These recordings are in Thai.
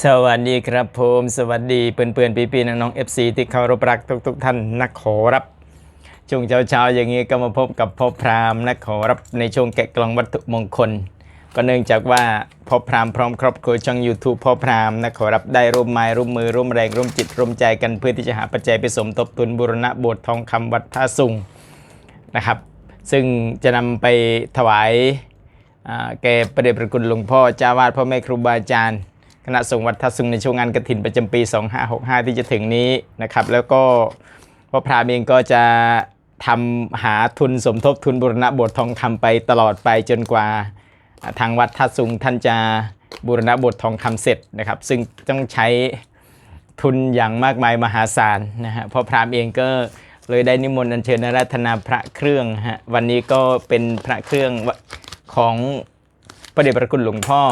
สวัสดีครับผมสวัสดีเพื่อนๆพี่ๆน้องๆ FC ที่เคารพรักทุกๆท่านนักขอรับช่วงเช้าๆอย่างนี้ก็มาพบกับพ่อพราหมณ์นักขอรับในช่วงแกะกล่องวัตถุมงคล ก็เนื่องจากว่าพ่อพราหมณ์พร้อมครอบครัวช่อง YouTube พ่อพราหมณ์นักขอรับได้ร่วมไม้ร่วมมือร่วมแรงร่วมจิตร่วมใจกันเพื่อที่จะหาปัจจัยไปสมทบทุนบูรณะโบสถ์ทองคำวัดท่าสุงนะครับ ซึ่งจะนำไปถวายแก่ประเดชพระคุณหลวงพ่อเจ้าวาดพ่อแม่ครูบาอาจารย์ คณะสงฆ์วัดทัศน์สุงในช่วงงานกฐินประจำปี 2565 ที่จะถึงนี้นะครับ แล้วก็พ่อพรามเองก็จะทำหาทุนสมทบทุนบุรณะบสถ์ทองคำไปตลอดไปจนกว่าทางวัดทัศน์สุงท่านจะบูรณะบสถ์ทองคำเสร็จนะครับ ซึ่งต้องใช้ทุนอย่างมากมายมหาศาลนะฮะพ่อพรามเองก็เลยได้นิมนต์อัญเชิญอาราธนาพระเครื่องฮะวันนี้ก็เป็นพระเครื่องของพระเดชพระคุณหลวงพ่อ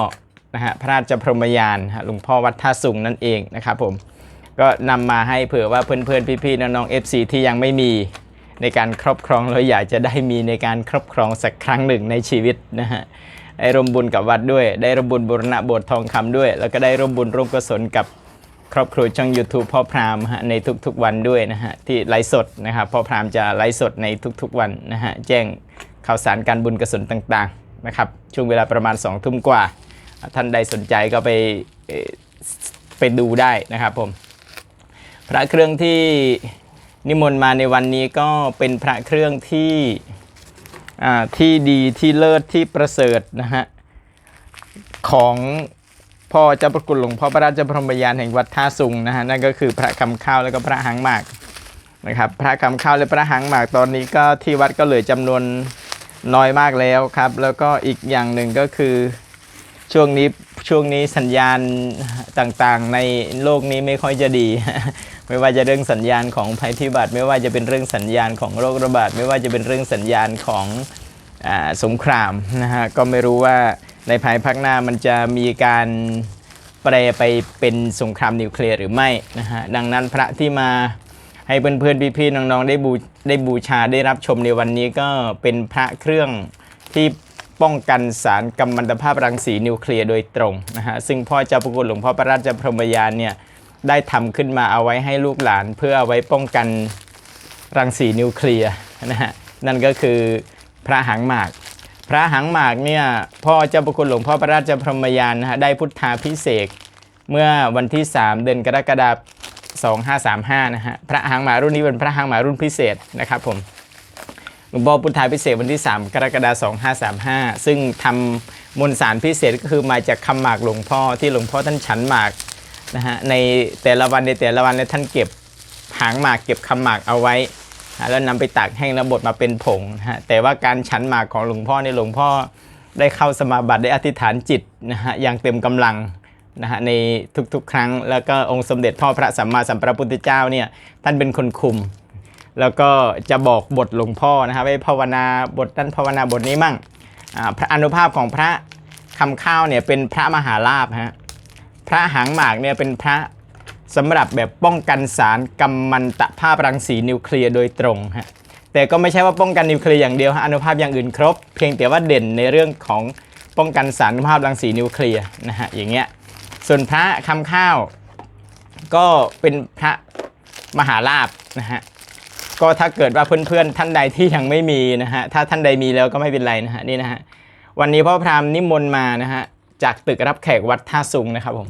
นะฮะพระราชพรหมยานหลวงพ่อวัดท่าสุงนั่นเองนะครับผมก็นำมาให้เผื่อว่าเพื่อนๆพี่ๆน้องๆ FC ที่ยังไม่มีในการครอบครองเราอยากจะได้มีในการครอบครองสักครั้งหนึ่งในชีวิตนะฮะได้ร่วมบุญกับวัดด้วย ได้ร่วมบุญบูรณะโบสถ์ทองคำด้วย แล้วก็ได้ร่วมบุญร่วมกุศลกับครอบครัวช่อง YouTube พ่อพรามฮะในทุกๆวันด้วยนะฮะที่ไลฟ์สดนะครับพ่อพรามจะไลฟ์สดในทุกๆวันนะฮะแจ้งข่าวสารการบุญกุศลต่างๆนะครับช่วงเวลาประมาณ2ทุ่มกว่า ท่านใดสนใจก็ไปไปดูได้นะครับผมพระเครื่องที่นิมนต์มาในวันนี้ก็เป็นพระเครื่องที่ที่ดีที่เลิศที่ประเสริฐนะฮะของพ่อเจ้าประกุลหลวงพ่อพระราชพรหมยานแห่งวัดท่าสุงนะฮะนั่นก็คือพระคำข้าวแล้วก็พระหางหมากนะครับพระคำข้าวและพระหางหมากตอนนี้ก็ที่วัดก็เหลือจำนวนน้อยมากแล้วครับ แล้วก็อีกอย่างหนึ่งก็คือ ช่วงนี้ช่วงนี้สัญญาณต่างๆ ในโลกนี้ไม่ค่อยจะดี ไม่ว่าจะเรื่องสัญญาณของภัยพิบัติ ไม่ว่าจะเป็นเรื่องสัญญาณของโรคระบาด ไม่ว่าจะเป็นเรื่องสัญญาณของอสงครามนะฮะก็ไม่รู้ว่าในภายภาคหน้ามันจะมีการแปรไปเป็นสงครามนิวเคลียร์หรือไม่นะฮะดังนั้นพระที่มาให้เพื่อนๆพี่ๆน้องๆได้บูได้บูชาได้รับชมในวันนี้ก็เป็นพระเครื่องที่ ป้องกันสารกัมมันตภาพรังสีนิวเคลียร์โดยตรงนะฮะซึ่งพ่อเจ้าพระคุณหลวงพ่อพระราชพรหมยานเนี่ยได้ทำขึ้นมาเอาไว้ให้ลูกหลาน เพื่อเอาไว้ป้องกันรังสีนิวเคลียร์นะฮะนั่นก็คือพระหางหมาก พระหางหมากเนี่ยพ่อเจ้าพระคุณหลวงพ่อพระราชพรหมยานนะฮะได้พุทธาพิเศษเมื่อวันที่ 3 เดือนกรกฎาคม2535นะฮะพระหางหมารุ่นนี้เป็นพระหางหมารุ่นพิเศษนะครับผม หลวงพ่อพุทธาพิเศษวันที่ 3 กรกฎาคม2535 ซึ่งทำมนสารพิเศษก็คือมาจากคำหมากหลวงพ่อที่หลวงพ่อท่านฉันหมากนะฮะในแต่ละวันในแต่ละวันเนี่ยท่านเก็บหางหมากเก็บคำหมากเอาไว้แล้วนำไปตากแห้งแล้วบดมาเป็นผงนะฮะแต่ว่าการฉันหมากของหลวงพ่อในหลวงพ่อได้เข้าสมาบัติได้อธิษฐานจิตนะฮะอย่างเต็มกำลังนะฮะในทุกๆ ครั้ง แล้วก็องค์สมเด็จพ่อพระสัมมาสัมพุทธเจ้าเนี่ยท่านเป็นคนคุม แล้วก็จะบอกบทหลวงพ่อนะครับให้ภาวนาบทนั้นภาวนาบทนี้มั่งอาพระอนุภาพของพระคำข้าวเนี่ยเป็นพระมหาลาภฮะพระหางหมากเนี่ยเป็นพระสำหรับแบบป้องกันสารกัมมันตภาพรังสีนิวเคลียร์โดยตรงฮะแต่ก็ไม่ใช่ว่าป้องกันนิวเคลียร์อย่างเดียวฮะอนุภาพอย่างอื่นครบ เพียงแต่ว่าเด่นในเรื่องของป้องกันสารอนุภาพรังสีนิวเคลียร์นะฮะอย่างเงี้ยส่วนพระคำข้าวก็เป็นพระมหาลาภนะฮะ ก็ถ้าเกิดว่าเพื่อนๆท่านใดที่ยังไม่มีนะฮะถ้าท่านใดมีแล้วก็ไม่เป็นไรนะฮะนี่นะฮะวันนี้พ่อพราหมณ์นิมนต์มานะฮะจากตึกรับแขกวัดท่าสุงนะครับผม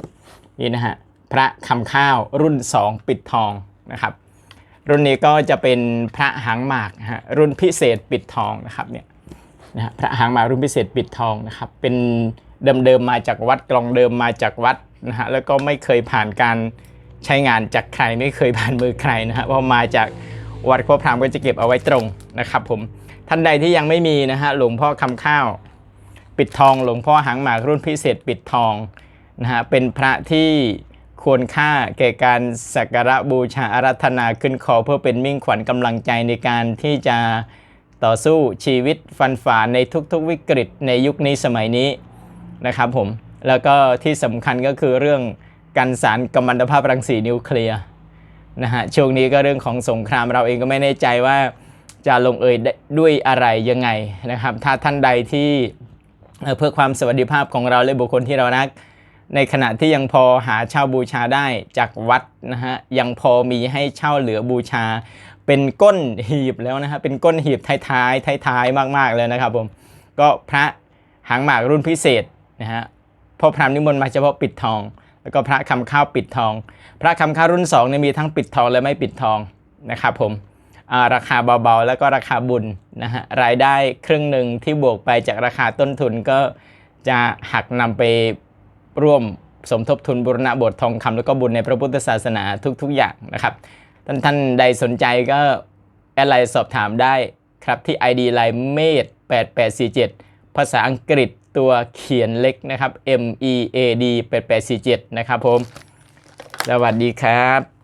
นี่นะฮะพระคำข้าวรุ่น 2 ปิดทองนะครับ รุ่นนี้ก็จะเป็นพระหางหมากนะฮะรุ่นพิเศษปิดทองนะครับเนี่ยนะฮะพระหางหมากรุ่นพิเศษปิดทองนะครับ เป็นเดิมๆมาจากวัดกลองเดิมมาจากวัดนะฮะแล้วก็ไม่เคยผ่านการใช้งานจากใครไม่เคยผ่านมือใครนะฮะเพราะมาจาก วัดพ่อพรามก็จะเก็บเอาไว้ตรงนะครับผมท่านใดที่ยังไม่มีนะฮะหลวงพ่อคำข้าว ปิดทองหลวงพ่อหางหมากรุ่นพิเศษปิดทองนะฮะเป็นพระที่ควรค่าแก่การสักการะบูชาอารัธนาขึ้นคอเพื่อเป็นมิ่งขวัญกำลังใจในการที่จะต่อสู้ชีวิตฟันฝ่าในทุกๆวิกฤตในยุคนี้สมัยนี้นะครับผมแล้วก็ที่สำคัญก็คือเรื่องการสารกัมมันตภาพรังสีนิวเคลียร์ นะฮะช่วงนี้ก็เรื่องของสงครามเราเองก็ไม่แน่ใจว่าจะลงเอยด้วยอะไรยังไงนะครับ ถ้าท่านใดที่เอ่อเพื่อความสวัสดิภาพของเราและบุคคลที่เรารัก ในขณะที่ยังพอหาเช่าบูชาได้จากวัดนะฮะยังพอมีให้เช่าเหลือบูชา เป็นก้นหีบแล้วนะฮะเป็นก้นหีบท้ายๆท้ายๆมาก ๆเลยนะครับผมก็พระหางหมากรุ่นพิเศษนะฮะพ่อพรามนิมนต์มาเฉพาะปิดทอง แล้วก็พระคำข้าวปิดทอง พระคำข้าวรุ่น2เนี่ยมีทั้งปิดทองและไม่ปิดทองนะครับผมราคาเบาๆ แล้วก็ราคาบุญนะฮะรายได้ครึ่งหนึ่งที่บวกไปจากราคาต้นทุนก็จะหักนำไปร่วมสมทบทุนบุรณะบสถ์ทองคำแล้วก็บุญในพระพุทธศาสนาทุก ๆ อย่างนะครับ ท่านท่านใดสนใจก็แอดไลน์สอบถามได้ครับที่ ID ไลน์เมด8847 ภาษาอังกฤษ ตัวเขียนเล็กนะครับ M E A D 8847 นะครับผม สวัสดีครับ